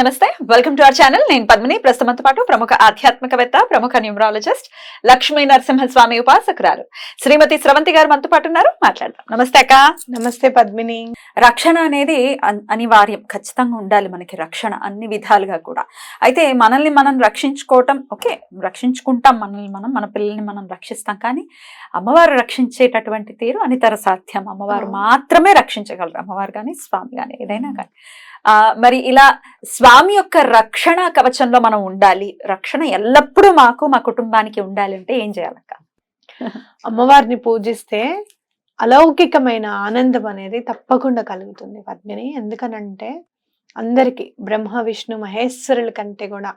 నమస్తే welcome to our channel నేను పద్మిని. ప్రస్తుతంతో పాటు ప్రముఖ ఆధ్యాత్మికవేత్త ప్రముఖ న్యూమరాలజిస్ట్ లక్ష్మీ నరసింహస్వామి ఉపాసకురాలు శ్రీమతి స్రవంతి గారు మనతో పాటు ఉన్నారు. మాట్లాడదాం. నమస్తే అక్క. నమస్తే పద్మిని. రక్షణ అనేది అన్- అనివార్యం. ఖచ్చితంగా ఉండాలి మనకి రక్షణ అన్ని విధాలుగా కూడా. అయితే మనల్ని మనం రక్షించుకోవటం ఓకే రక్షించుకుంటాం మనల్ని మనం మన పిల్లల్ని మనం రక్షిస్తాం. కానీ అమ్మవారు రక్షించేటటువంటి తీరు అనితర సాధ్యం. అమ్మవారు. మాత్రమే రక్షించగలరు. అమ్మవారు కానీ స్వామి కానీ ఏదైనా కానీ. మరి ఇలా స్వామి యొక్క రక్షణ కవచంలో మనం ఉండాలి. రక్షణ ఎల్లప్పుడూ మాకు మా కుటుంబానికి ఉండాలి అంటే ఏం చేయాలక్క? అమ్మవారిని పూజిస్తే అలౌకికమైన ఆనందం అనేది తప్పకుండా కలుగుతుంది పద్మిని. ఎందుకనంటే అందరికి బ్రహ్మ విష్ణు మహేశ్వరుల కంటే కూడా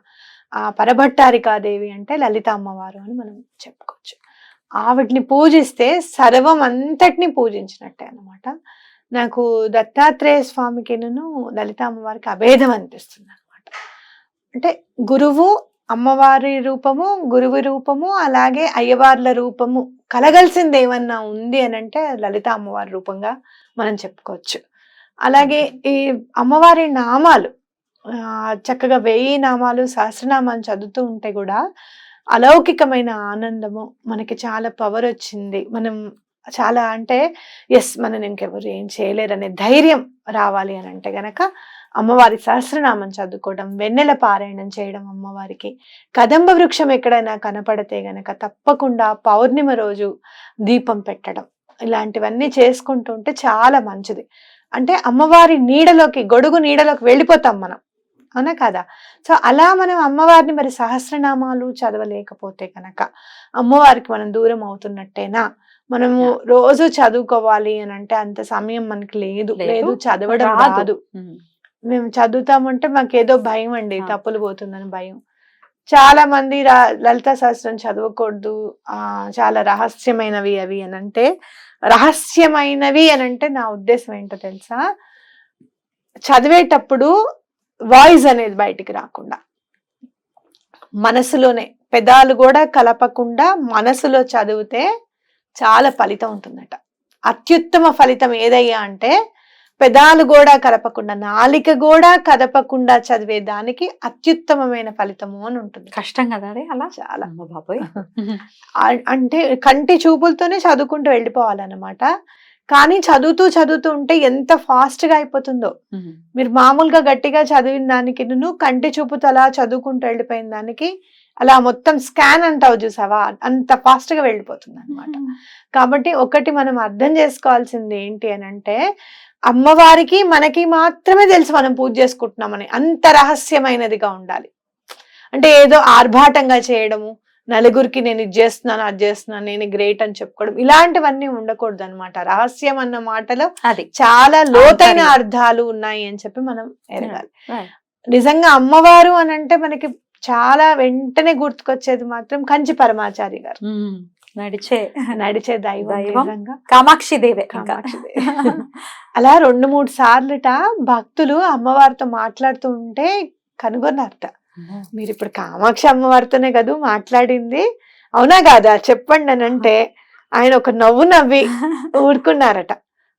ఆ పరభట్టారికాదేవి అంటే లలిత అమ్మవారు అని మనం చెప్పుకోవచ్చు. ఆవిడ్ని పూజిస్తే సర్వం అంతటిని పూజించినట్టే అన్నమాట. నాకు దత్తాత్రేయ స్వామికిను లలిత అమ్మవారికి అభేదం అనిపిస్తుంది అనమాట అంటే గురువు అమ్మవారి రూపము గురువు రూపము అలాగే అయ్యవార్ల రూపము కలగలిసింది ఏమన్నా ఉంది అని అంటే లలిత అమ్మవారి రూపంగా మనం చెప్పుకోవచ్చు. అలాగే ఈ అమ్మవారి నామాలు చక్కగా వెయ్యి నామాలు సహస్రనామాలు చదువుతూ ఉంటే కూడా అలౌకికమైన ఆనందము మనకి చాలా పవర్ వచ్చింది. మనం చాలా అంటే ఎస్ మనం ఇంకెవరు ఏం చేయలేరు ధైర్యం రావాలి అని అంటే గనక అమ్మవారి సహస్రనామం చదువుకోవడం వెన్నెల పారాయణం చేయడం అమ్మవారికి. కదంబ వృక్షం ఎక్కడైనా కనపడితే గనక తప్పకుండా పౌర్ణిమ రోజు దీపం పెట్టడం. ఇలాంటివన్నీ చేసుకుంటూ ఉంటే చాలా మంచిది. అంటే అమ్మవారి నీడలోకి గొడుగు నీడలోకి వెళ్ళిపోతాం మనం. అవునా కదా? సో అలా మనం అమ్మవారిని మరి సహస్రనామాలు చదవలేకపోతే కనుక అమ్మవారికి మనం దూరం అవుతున్నట్టేనా? మనము రోజు చదువుకోవాలి అని అంటే అంత సమయం మనకి లేదు. లేదు. చదవడం రాదు. మేము చదువుతామంటే మాకు ఏదో భయం అండి. తప్పులు పోతుందని భయం. చాలా మంది రా- లలిత శాస్త్రం చదవకూడదు. ఆ చాలా రహస్యమైనవి అవి అని అంటే రహస్యమైనవి అని అంటే నా ఉద్దేశం ఏంటో తెలుసా? చదివేటప్పుడు వాయిస్ అనేది బయటికి రాకుండా మనసులోనే పెదాలు కూడా కలపకుండా మనసులో చదివితే చాలా ఫలితం ఉంటుందట. అత్యుత్తమ ఫలితం ఏదయ్యా అంటే పెదాలు కూడా కలపకుండా నాలిక కూడా కదపకుండా చదివే దానికి అత్యుత్తమమైన ఫలితము అని ఉంటుంది. కష్టం కదా అదే అలా? చాలా. అమ్మ బాబోయ్. అంటే కంటి చూపులతోనే చదువుకుంటూ వెళ్ళిపోవాలన్నమాట. కానీ చదువుతూ చదువుతూ ఉంటే ఎంత ఫాస్ట్గా అయిపోతుందో. మీరు మామూలుగా గట్టిగా చదివిన దానికి నువ్వు కంటి చూపుతో అలా చదువుకుంటూ వెళ్ళిపోయిన దానికి అలా మొత్తం స్కాన్ అంటావు చూసావా? అంత ఫాస్ట్గా వెళ్ళిపోతుంది అనమాట కాబట్టి ఒకటి మనం అర్థం చేసుకోవాల్సింది ఏంటి అని అంటే అమ్మవారికి మనకి మాత్రమే తెలుసు మనం పూజ చేసుకుంటున్నామని. అంత రహస్యమైనదిగా ఉండాలి. అంటే ఏదో ఆర్భాటంగా చేయడము నలుగురికి నేను ఇది చేస్తున్నాను అది చేస్తున్నాను నేను గ్రేట్ అని చెప్పుకోవడం ఇలాంటివన్నీ ఉండకూడదు అనమాట రహస్యం అన్న మాటలో అది. చాలా లోతైన. అర్థాలు ఉన్నాయి అని చెప్పి మనం ఎరగాలి. Right. నిజంగా అమ్మవారు అని అంటే మనకి చాలా వెంటనే గుర్తుకొచ్చేది మాత్రం కంచి పరమాచారి గారు. నడిచే నడిచే దైవం. కామాక్షి దేవి. అలా రెండు మూడు సార్లుట భక్తులు అమ్మవారితో మాట్లాడుతూ ఉంటే కనుగొన్నారట. మీరు ఇప్పుడు కామాక్షి అమ్మవారితోనే కదూ మాట్లాడింది. అవునా కాదా చెప్పండి అని అంటే ఆయన ఒక నవ్వు నవ్వి ఊరుకున్నారట.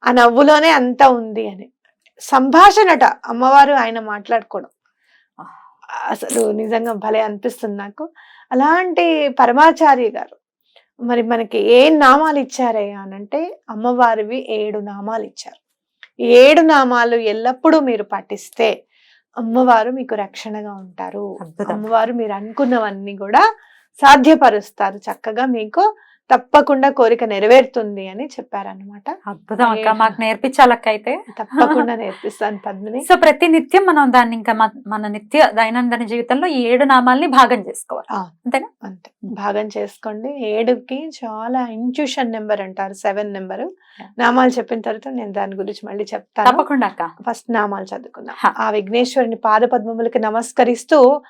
ఆ నవ్వులోనే అంతా ఉంది అని. సంభాషణట అమ్మవారు ఆయన మాట్లాడుకోవడం. అసలు నిజంగా భలే అనిపిస్తుంది నాకు. అలాంటి పరమాచార్య గారు మరి మనకి ఏ నామాలు ఇచ్చారయ్యా అని అంటే అమ్మవారివి ఏడు నామాలు ఇచ్చారు. ఏడు నామాలు ఎల్లప్పుడూ మీరు పఠిస్తే అమ్మవారు మీకు రక్షణగా ఉంటారు. అమ్మవారు మీరు అనుకున్నవన్నీ కూడా సాధ్యపరుస్తారు చక్కగా మీకు తప్పకుండా కోరిక నెరవేరుతుంది అని చెప్పారనమాట అద్భుతం అక్క. మాకు నేర్పించాలక్క అయితే. తప్పకుండా నేర్పిస్తాను పద్మిని. సో ప్రతి నిత్యం మనం దాన్ని ఇంకా మన- నిత్య దైనందిన జీవితంలో ఈ ఏడు నామాల్ని భాగం చేసుకోవాలి. అంతేనా? అంతే. భాగం చేసుకోండి. ఏడుకి చాలా ఇంట్యూషన్ నెంబర్ అంటారు. సెవెన్ నెంబర్ నామాలు చెప్పిన తర్వాత నేను దాని గురించి మళ్ళీ చెప్తాను. తప్పకుండా అక్క. ఫస్ట్ నామాలు చదువుకుందాం. ఆ విఘ్నేశ్వరుని పాద పద్మములకి నమస్కరిస్తూ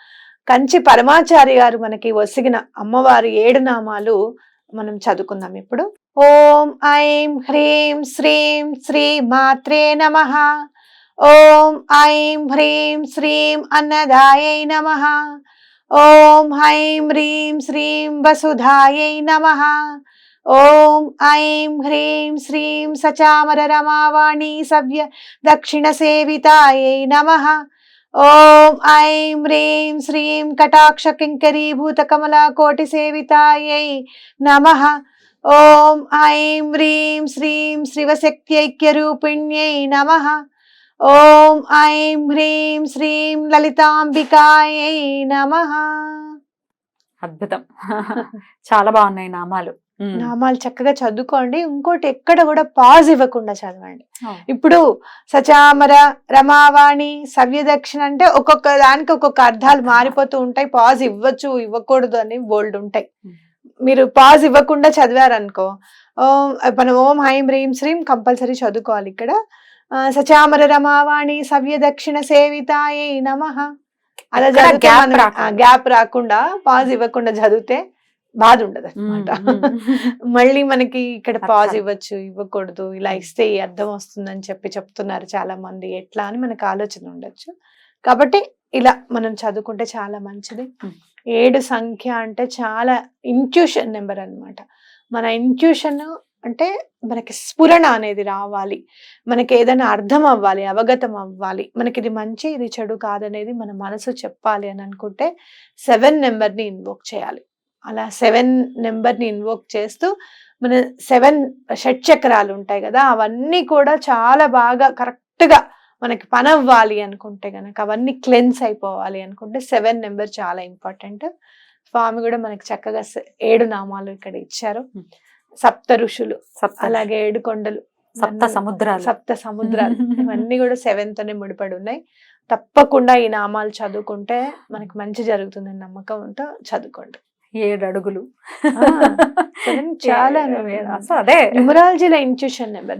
కంచి పరమాచారి గారు మనకి ఒసిగిన అమ్మవారి ఏడు నామాలు మనం చదువుకుందాం ఇప్పుడు. ఓం ఐం హ్రీం శ్రీం శ్రీ మాత్రే నమ. ఓం ఐం హ్రీం శ్రీం అన్నదాయై నమ. ఓం హైం హ్రీం శ్రీం వసుధాయై నమ. ఓం ఐం హ్రీం శ్రీం సచామర రమావాణి సవ్య దక్షిణ సేవితాయై నమ. ఓం ఐం హ్రీం శ్రీం కటాక్ష కింకరీభూత కమలా కోటి సేవితాయై నమ. ఓం ఐం హ్రీం శ్రీం శివశక్త్యైక్యరూపిణ్యై నమ. ఓం ఐం హ్రీం శ్రీం లలితాంబికాయై నమ. అద్భుతం. చాలా బాగున్నాయి నామాలు. నామాలు చక్కగా చదువుకోండి. ఇంకోటి ఎక్కడ కూడా పాజ్ ఇవ్వకుండా చదవండి. ఇప్పుడు సచామర రమావాణి సవ్యదక్షిణ అంటే ఒక్కొక్క దానికి ఒక్కొక్క అర్థాలు మారిపోతూ ఉంటాయి. పాజ్ ఇవ్వచ్చు ఇవ్వకూడదు అని బోల్డ్ ఉంటాయి. మీరు పాజ్ ఇవ్వకుండా చదివారనుకో ఓం మనం ఓం హైం హ్రీం శ్రీం కంపల్సరీ చదువుకోవాలి ఇక్కడ. సచామర రమావాణి సవ్యదక్షిణ సేవితాయే నమ. అలా చదివితే గ్యాప్ రాకుండా పాజ్ ఇవ్వకుండా చదివితే బాధ ఉండదు అనమాట. మళ్ళీ మనకి ఇక్కడ పాజ్. ఇవ్వచ్చు ఇవ్వకూడదు ఇలా ఇస్తే ఈ అర్థం వస్తుందని చెప్పి చెప్తున్నారు చాలా మంది ఎట్లా అని మనకు ఆలోచన ఉండొచ్చు. కాబట్టి ఇలా మనం చదువుకుంటే చాలా మంచిది. ఏడు సంఖ్య అంటే చాలా ఇంట్యూషన్ నెంబర్ అన్నమాట. మన ఇంట్యూషన్ అంటే మనకి స్ఫురణ అనేది రావాలి. మనకి ఏదైనా అర్థం అవ్వాలి అవగతం అవ్వాలి. మనకి ఇది మంచి ఇది చెడు కాదనేది మన మనసు చెప్పాలి అని అనుకుంటే సెవెన్ నెంబర్ని ఇన్వోక్ చేయాలి. అలా సెవెన్ నెంబర్ని ఇన్వోక్ చేస్తూ మన సెవెన్ షట్ చక్రాలు ఉంటాయి కదా అవన్నీ కూడా చాలా బాగా కరెక్ట్గా మనకి పని అవ్వాలి అనుకుంటే కనుక అవన్నీ క్లెన్స్ అయిపోవాలి అనుకుంటే సెవెన్ నెంబర్ చాలా ఇంపార్టెంట్. స్వామి కూడా మనకి చక్కగా ఏడు నామాలు ఇక్కడ ఇచ్చారు. సప్త ఋషులు అలాగే ఏడు కొండలు సప్త సముద్రాలు. సప్త సముద్రాలు. ఇవన్నీ కూడా సెవెన్ తోనే ముడిపడి ఉన్నాయి. తప్పకుండా ఈ నామాలు చదువుకుంటే మనకి మంచి జరుగుతుందని నమ్మకంతో చదువుకోండి. ఏడు అడుగులు చాలా అసలు అదే. న్యూమరాలజీలో ఇంట్యూషన్ నెంబర్.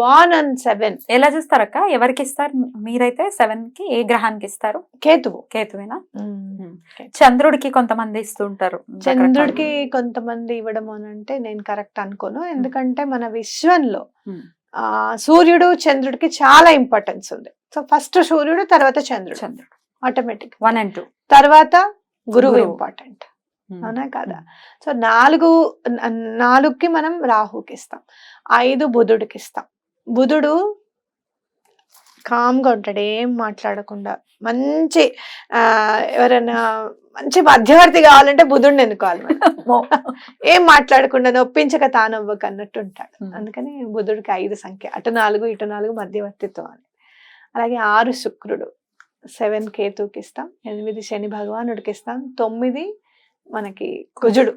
బాన్ అండ్ సెవెన్ ఎలా చూస్తారక్క? ఎవరికి ఇస్తారు? మీరైతే సెవెన్కి ఏ గ్రహానికి ఇస్తారు? కేతువు. కేతువేనా. చంద్రుడికి కొంతమంది ఇస్తూ ఉంటారు చంద్రుడికి కొంతమంది ఇవ్వడం అని అంటే నేను కరెక్ట్ అనుకోను. ఎందుకంటే మన విశ్వంలో. ఆ సూర్యుడు చంద్రుడికి చాలా ఇంపార్టెన్స్ ఉంది. సో ఫస్ట్ సూర్యుడు తర్వాత చంద్రుడు. చంద్రుడు. ఆటోమేటిక్ వన్ అండ్ టూ తర్వాత గురువు. ఇంపార్టెంట్ అవునా కదా? సో నాలుగు నాలుగుకి మనం రాహుకి ఇస్తాం ఐదు బుధుడికి ఇస్తాం బుధుడు కామ్గా ఉంటాడు ఏం మాట్లాడకుండా. మంచి ఎవరైనా మంచి మధ్యవర్తి కావాలంటే బుధుడిని ఎన్నుకోవాలి. ఏం మాట్లాడకుండా నొప్పించక తానవ్వక అన్నట్టు ఉంటాడు. అందుకని బుధుడికి ఐదు సంఖ్య అటు నాలుగు ఇటు నాలుగు మధ్యవర్తిత్వం అని. అలాగే ఆరు శుక్రుడు. సెవెన్ కేతుకి ఇస్తాం ఎనిమిది శని భగవానుడికి ఇస్తాం తొమ్మిది మనకి కుజుడు.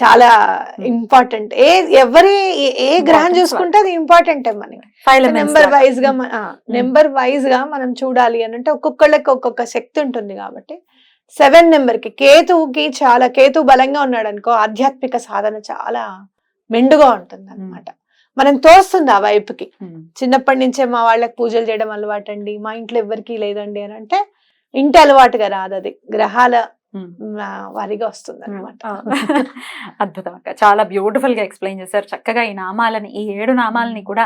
చాలా ఇంపార్టెంట్ ఏ ఎవరి ఏ- గ్రహం చూసుకుంటే అది ఇంపార్టెంట్ మనకి. ఫైవ్ నెంబర్ వైజ్గా నెంబర్ వైజ్గా మనం చూడాలి అని అంటే ఒక్కొక్కళ్ళకి ఒక్కొక్క శక్తి ఉంటుంది కాబట్టి. సెవెన్ నెంబర్కి కేతువుకి చాలా కేతు బలంగా ఉన్నాడు అనుకో ఆధ్యాత్మిక సాధన చాలా మెండుగా ఉంటుంది అనమాట మనం తోస్తుంది ఆ వైపుకి. చిన్నప్పటి నుంచే మా వాళ్ళకి పూజలు చేయడం అలవాటు అండి మా ఇంట్లో ఎవరికి లేదండి అని అంటే ఇంటి అలవాటుగా రాదు అది. గ్రహాల వారిగా వస్తుంది అనమాట అద్భుతం అక్క చాలా బ్యూటిఫుల్గా ఎక్స్ప్లెయిన్ చేశారు. చక్కగా ఈ నామాలని ఈ ఏడు నామాలని కూడా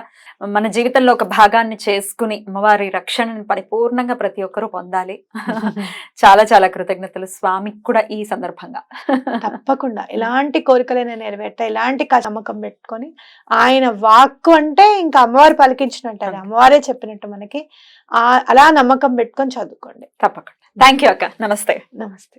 మన జీవితంలో ఒక భాగాన్ని చేసుకుని అమ్మవారి రక్షణని పరిపూర్ణంగా ప్రతి ఒక్కరూ పొందాలి. చాలా చాలా కృతజ్ఞతలు. స్వామికి కూడా ఈ సందర్భంగా. తప్పకుండా. ఎలాంటి కోరికలైనా నెరవేర్తా ఎలాంటి నమ్మకం పెట్టుకొని ఆయన వాక్కు అంటే ఇంకా అమ్మవారు పలికించినట్టు అమ్మవారే చెప్పినట్టు మనకి ఆ అలా నమ్మకం పెట్టుకొని చదువుకోండి. తప్పకుండా. థ్యాంక్ యూ అక్క. నమస్తే. నమస్తే.